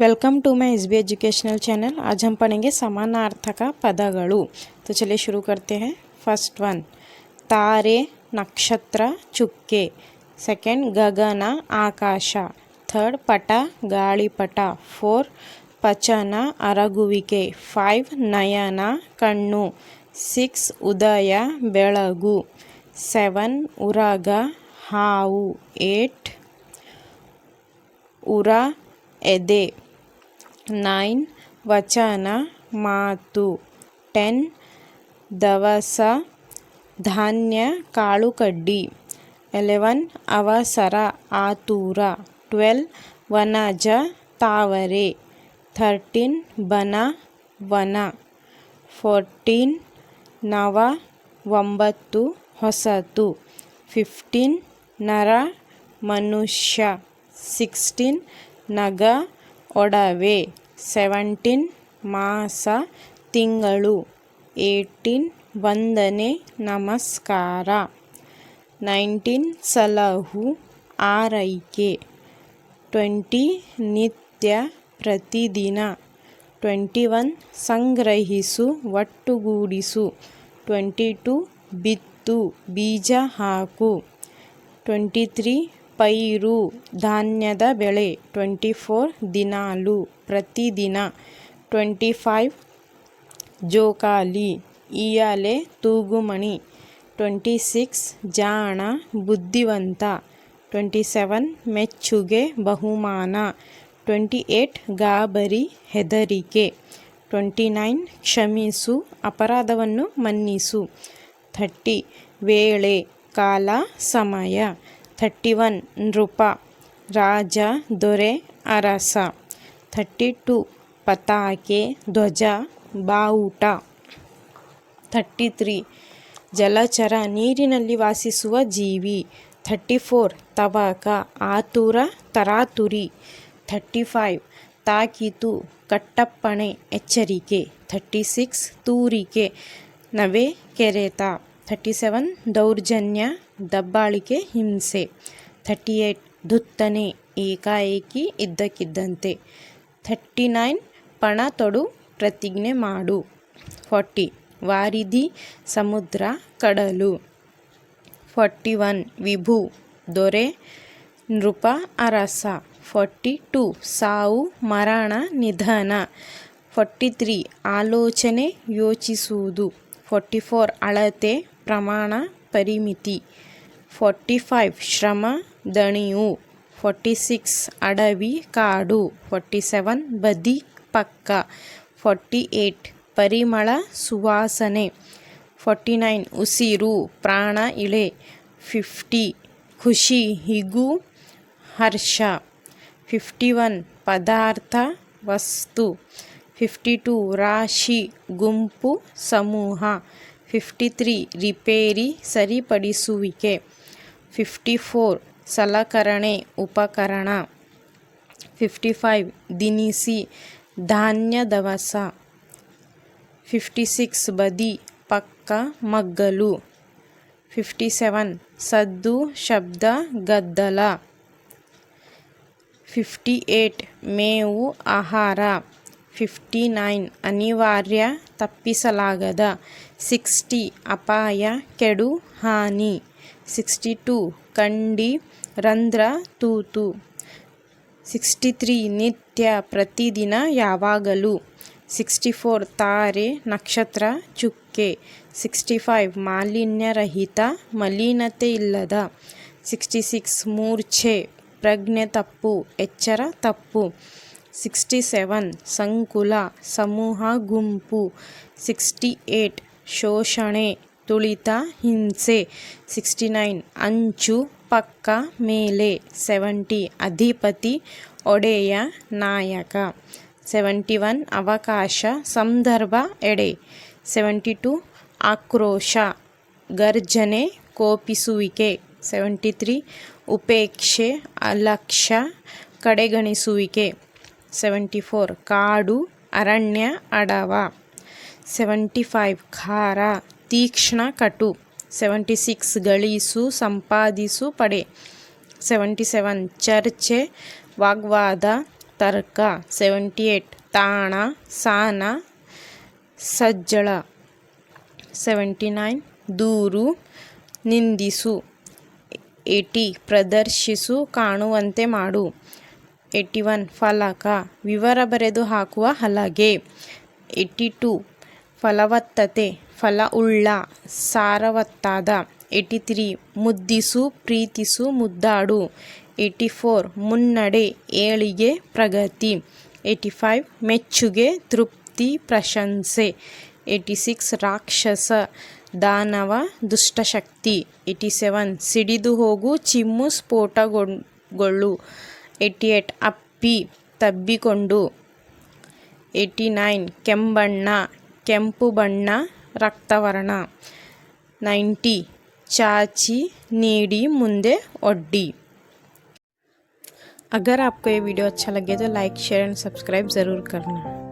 Welcome to my S B educational channel आज हम पढ़ेंगे समानार्थक पदगणु। तो चलिए शुरू करते हैं। फ़र्स्ट वन तारे, नक्षत्र चुक्के सेकेंड गगन, आकाश। थर्ड पट, गाड़ीपट। फोर पचन, अरगुविके। फाइव नयन कण्णु सिक्स उदय, बेलगु। सेवन उरग ಹಾವು एट उरा, एदे। ನೈನ್, ವಚನ, ಮಾತು. ಟೆನ್, ದವಸ, ಧಾನ್ಯ, ಕಾಳುಕಡ್ಡಿ. ಎಲೆವನ್, ಅವಸರ, ಆತುರ. ಟ್ವೆಲ್, ವನಜ, ತಾವರೆ. ಥರ್ಟೀನ್, ಬನ, ವನ. ಫೋರ್ಟೀನ್, ನವ, ಒಂಬತ್ತು, ಹೊಸತು. ಫಿಫ್ಟೀನ್, ನರ, ಮನುಷ್ಯ. ಸಿಕ್ಸ್ಟೀನ್, ನಗ ಒಡವೆ ಸೆವೆಂಟೀನ್ ಮಾಸ ತಿಂಗಳು ಏಯ್ಟೀನ್ ವಂದನೆ ನಮಸ್ಕಾರ. ನೈನ್ಟೀನ್ ಸಲಹು ಆರೈಕೆ. ಟ್ವೆಂಟಿ ನಿತ್ಯ ಪ್ರತಿದಿನ. ಟ್ವೆಂಟಿ ಒನ್ ಸಂಗ್ರಹಿಸು, ಒಟ್ಟುಗೂಡಿಸು. ಟ್ವೆಂಟಿ ಟು ಬಿತ್ತು, ಬೀಜ ಹಾಕು. ಟ್ವೆಂಟಿ ತ್ರೀ ಪೈರು ಧಾನ್ಯದ ಬೆಳೆ ಟ್ವೆಂಟಿ ಫೋರ್ ದಿನಾಲು, ಪ್ರತಿದಿನ ಟ್ವೆಂಟಿ ಫೈವ್ ಜೋಕಾಲಿ ಇಯಾಲೆ ತೂಗುಮಣಿ ಟ್ವೆಂಟಿ ಸಿಕ್ಸ್ ಜಾಣ, ಬುದ್ಧಿವಂತ ಟ್ವೆಂಟಿ ಸೆವೆನ್ ಮೆಚ್ಚುಗೆ ಬಹುಮಾನ ಟ್ವೆಂಟಿ ಏಟ್ ಗಾಬರಿ ಹೆದರಿಕೆ ಟ್ವೆಂಟಿ ನೈನ್ ಕ್ಷಮಿಸು ಅಪರಾಧವನ್ನು ಮನ್ನಿಸು, ಥರ್ಟಿ ವೇಳೆ ಕಾಲ ಸಮಯ ಥರ್ಟಿ ಒನ್ ನೃಪ ರಾಜ ದೊರೆ ಅರಸ. ಥರ್ಟಿ ಟು ಪತಾಕೆ ಧ್ವಜ ಬಾವುಟ. ಥರ್ಟಿ ತ್ರೀ ಜಲಚರ ನೀರಿನಲ್ಲಿ ವಾಸಿಸುವ ಜೀವಿ. ಥರ್ಟಿ ಫೋರ್ ತವಕ ಆತುರ ತರಾತುರಿ. ಥರ್ಟಿ ಫೈವ್ ತಾಕೀತು ಕಟ್ಟಪ್ಪಣೆ ಎಚ್ಚರಿಕೆ. ಥರ್ಟಿ ಸಿಕ್ಸ್ ತೂರಿಕೆ ನವೆ ಕೆರೆತ. ಥರ್ಟಿ ಸೆವೆನ್ ದೌರ್ಜನ್ಯ ದಬ್ಬಾಳಿಕೆ ಹಿಂಸೆ. ಥರ್ಟಿ ಏಯ್ಟ್ ದುತ್ತನೆ ಏಕಾಏಕಿ ಇದ್ದಕ್ಕಿದ್ದಂತೆ. ಥರ್ಟಿ ನೈನ್, ಪಣ ತೊಡು ಪ್ರತಿಜ್ಞೆ ಮಾಡು. ಫಾರ್ಟಿ, ವಾರಿಧಿ ಸಮುದ್ರ ಕಡಲು. ಫಾರ್ಟಿ ಒನ್, ವಿಭು, ದೊರೆ, ನೃಪ, ಅರಸ. ಫಾರ್ಟಿ ಟು, ಸಾವು, ಮರಣ, ನಿಧನ. ಫಾರ್ಟಿ ತ್ರೀ, ಆಲೋಚನೆ ಯೋಚಿಸುವುದು. ಫಾರ್ಟಿ ಫೋರ್, ಅಳತೆ, ಪ್ರಮಾಣ, ಪರಿಮಿತಿ. ಫಾರ್ಟಿ ಫೈವ್ ಶ್ರಮ, ದಣಿಯು. ಫೋರ್ಟಿ ಸಿಕ್ಸ್ ಅಡವಿ, ಕಾಡು. ಫೋರ್ಟಿ ಸೆವೆನ್ ಬದಿ, ಪಕ್ಕ. ಫೋರ್ಟಿ ಏಯ್ಟ್ ಪರಿಮಳ, ಸುವಾಸನೆ. ಫೋರ್ಟಿ ನೈನ್ ಉಸಿರು, ಪ್ರಾಣ ಇಳೆ. ಫಿಫ್ಟಿ ಖುಷಿ, ಹಿಗು, ಹರ್ಷ. ಫಿಫ್ಟಿ ಒನ್ ಪದಾರ್ಥ, ವಸ್ತು. ಫಿಫ್ಟಿ ಟು ರಾಶಿ, ಗುಂಪು, ಸಮೂಹ. ಫಿಫ್ಟಿ ತ್ರೀ ರಿಪೇರಿ, ಸರಿಪಡಿಸುವಿಕೆ. ಫಿಫ್ಟಿ ಫೋರ್ ಸಲಕರಣೆ ಉಪಕರಣ ಫಿಫ್ಟಿ ಫೈವ್ ದಿನಿಸಿ ಧಾನ್ಯ ದವಸ ಫಿಫ್ಟಿ ಸಿಕ್ಸ್ ಬದಿ ಪಕ್ಕ ಮಗ್ಗಲು ಫಿಫ್ಟಿ ಸೆವೆನ್ ಸದ್ದು ಶಬ್ದ ಗದ್ದಲ ಫಿಫ್ಟಿ ಏಟ್ ಮೇವು ಆಹಾರ ಫಿಫ್ಟಿ ನೈನ್ ಅನಿವಾರ್ಯ ತಪ್ಪಿಸಲಾಗದ ಸಿಕ್ಸ್ಟಿ ಅಪಾಯ ಕೆಡು ಹಾನಿ ಸಿಕ್ಸ್ಟಿ ಟು, ಕಂಡಿ, ರಂಧ್ರ, ತೂತು. ಸಿಕ್ಸ್ಟಿ ತ್ರೀ, ನಿತ್ಯ, ಪ್ರತಿದಿನ, ಯಾವಾಗಲೂ. ಸಿಕ್ಸ್ಟಿ ಫೋರ್, ತಾರೆ, ನಕ್ಷತ್ರ, ಚುಕ್ಕೆ. ಸಿಕ್ಸ್ಟಿ ಫೈವ್, ಮಾಲಿನ್ಯರಹಿತ ಮಲಿನತೆ ಇಲ್ಲದ ಸಿಕ್ಸ್ಟಿ ಸಿಕ್ಸ್, ಮೂರ್ಛೆ, ಪ್ರಜ್ಞೆ ತಪ್ಪು, ಎಚ್ಚರ ತಪ್ಪು. ಸಿಕ್ಸ್ಟಿ ಸೆವೆನ್, ಸಂಕುಲ, ಸಮೂಹ ಗುಂಪು. ಸಿಕ್ಸ್ಟಿ ಏಟ್, ಶೋಷಣೆ. ತುಳಿತ ಹಿಂಸೆ. ಸಿಕ್ಸ್ಟಿ ನೈನ್ ಅಂಚು ಪಕ್ಕ ಮೇಲೆ. ಸೆವೆಂಟಿ ಅಧಿಪತಿ ಒಡೆಯ ನಾಯಕ. ಸೆವೆಂಟಿ ಒನ್ ಅವಕಾಶ ಸಂದರ್ಭ ಎಡೆ. ಸೆವೆಂಟಿ ಟು ಆಕ್ರೋಶ ಗರ್ಜನೆ ಕೋಪಿಸುವಿಕೆ. ಸೆವೆಂಟಿ ತ್ರೀ ಉಪೇಕ್ಷೆ ಅಲಕ್ಷ್ಯ ಕಡೆಗಣಿಸುವಿಕೆ. ಸೆವೆಂಟಿ ಫೋರ್ ಕಾಡು ಅರಣ್ಯ ಅಡವ. ಸೆವೆಂಟಿ ಫೈವ್ ಖಾರ ತೀಕ್ಷ್ಣ ಕಟು. ಸೆವೆಂಟಿ ಸಿಕ್ಸ್ ಗಳಿಸು, ಸಂಪಾದಿಸು, ಪಡೆ. ಸೆವೆಂಟಿ ಸೆವೆನ್ ಚರ್ಚೆ, ವಾಗ್ವಾದ, ತರ್ಕ. ಸೆವೆಂಟಿ ಏಟ್ ತಾಣ, ಸಾನ, ಸಜ್ಜಳ. ಸೆವೆಂಟಿ ನೈನ್ ದೂರು, ನಿಂದಿಸು. ಏಟಿ ಪ್ರದರ್ಶಿಸು, ಕಾಣುವಂತೆ ಮಾಡು. ಏಟಿ ಒನ್ ಫಲಕ, ವಿವರ ಬರೆದು ಹಾಕುವ ಹಲಗೆ. ಏಟಿ ಟು ಫಲವತ್ತತೆ ಫಲ ಉಳ್ಳ, ಸಾರವತ್ತಾದ. ಏಯ್ಟಿ ತ್ರೀ, ಮುದ್ದಿಸು, ಪ್ರೀತಿಸು, ಮುದ್ದಾಡು. ಏಯ್ಟಿ ಫೋರ್, ಮುನ್ನಡೆ, ಏಳಿಗೆ ಪ್ರಗತಿ. ಏಟಿ ಫೈವ್, ಮೆಚ್ಚುಗೆ, ತೃಪ್ತಿ, ಪ್ರಶಂಸೆ. ಏಟಿ ಸಿಕ್ಸ್, ರಾಕ್ಷಸ, ದಾನವ, ದುಷ್ಟಶಕ್ತಿ. ಏಟಿ ಸೆವೆನ್, ಸಿಡಿದು ಹೋಗು, ಚಿಮ್ಮು, ಸ್ಫೋಟಗೊಳ್ಳು. ಏಟಿ ಏಟ್ ಅಪ್ಪಿ, ತಬ್ಬಿಕೊಂಡು. ಏಟಿ ನೈನ್, ಕೆಂಬಣ್ಣ, ಕೆಂಪು ಬಣ್ಣ. ರಕ್ತವರ್ಣ ನೈಂಟಿ ಚಾಚಿ ನೀಡಿ ಮುಂದೆ ಒಡ್ಡಿ अगर आपको ये वीडियो अच्छा लगे तो लाइक शेयर एंड सब्सक्राइब ज़रूर करना